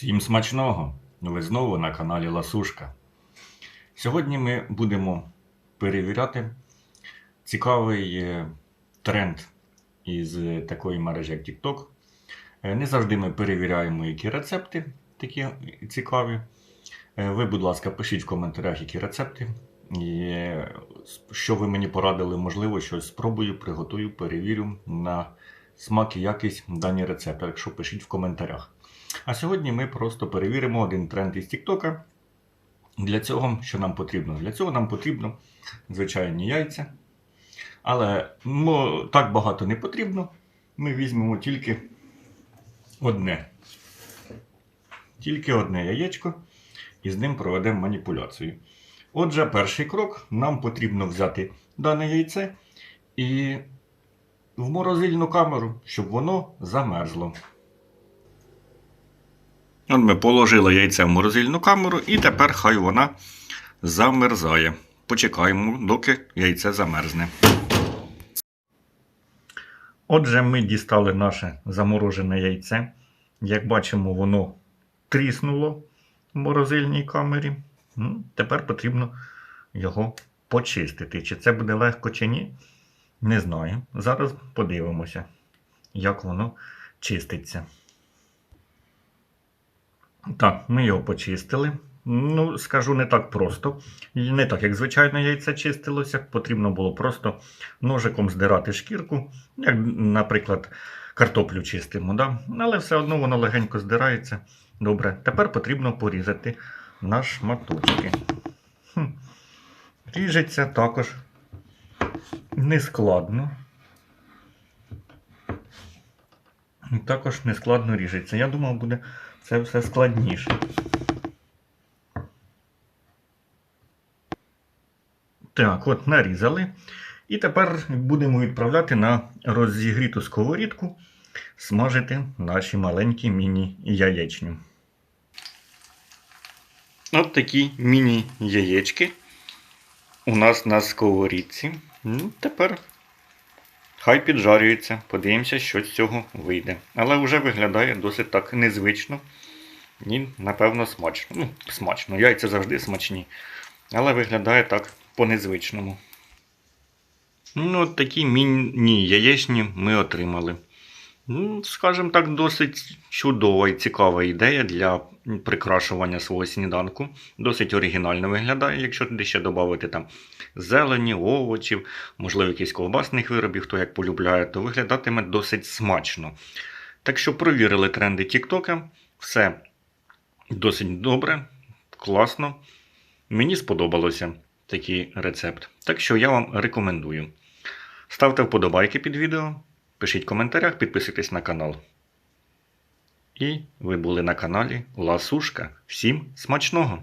Всім смачного! Ви знову на каналі Ласушка. Сьогодні ми будемо перевіряти цікавий е, тренд із е, такої мережі, як TikTok. Е, Не завжди ми перевіряємо, які рецепти такі цікаві. Ви, будь ласка, пишіть в коментарях, які рецепти. Що ви мені порадили, можливо, щось спробую, приготую, перевірю на смак і якість дані рецепти. Якщо пишіть в коментарях. А сьогодні ми просто перевіримо один тренд із TikTok. Для цього, що нам потрібно? Для цього нам потрібно звичайні яйця. Але ну, так багато не потрібно. Ми візьмемо тільки одне. Тільки одне яєчко і з ним проведемо маніпуляцію. Отже, перший крок: нам потрібно взяти дане яйце і в морозильну камеру, щоб воно замерзло. От ми положили яйце в морозильну камеру, і тепер хай вона замерзає. Почекаємо, доки яйце замерзне. Отже, ми дістали наше заморожене яйце. Як бачимо, воно тріснуло в морозильній камері. Ну, Тепер потрібно його почистити. Чи це буде легко, чи ні, не знаю. Зараз подивимося, як воно чиститься. Так, ми його почистили. Ну, скажу не так просто. Не так, як звичайне яйце чистилося. Потрібно було просто ножиком здирати шкірку, як, наприклад, картоплю чистимо. Да? Але все одно воно легенько здирається. Добре, тепер потрібно порізати на шматочки. Хм. Ріжеться також нескладно. І Також нескладно ріжеться. Я думав, буде це все складніше. Так, от нарізали. І тепер будемо відправляти на розігріту сковорідку смажити наші маленькі міні-яєчню. От такі міні-яєчки у нас на сковорідці. Ну, тепер хай піджарюється. Подивимося, що з цього вийде. Але вже виглядає досить так незвично. І, напевно, смачно. Ну, смачно. Яйця завжди смачні. Але виглядає так по-незвичному. Ну, от такі міні-яєчні ми отримали. Ну, скажімо так, досить чудова і цікава ідея для прикрашування свого сніданку. Досить оригінально виглядає, якщо туди ще додати там зелені, овочів, можливо, якісь ковбасних виробів, хто як полюбляє, то виглядатиме досить смачно. Так що провірили тренди TikTok. Все досить добре, класно. Мені сподобалося такий рецепт. Так що я вам рекомендую. Ставте вподобайки під відео, пишіть в коментарях, підписуйтесь на канал. І ви були на каналі Ласушка. Всім смачного!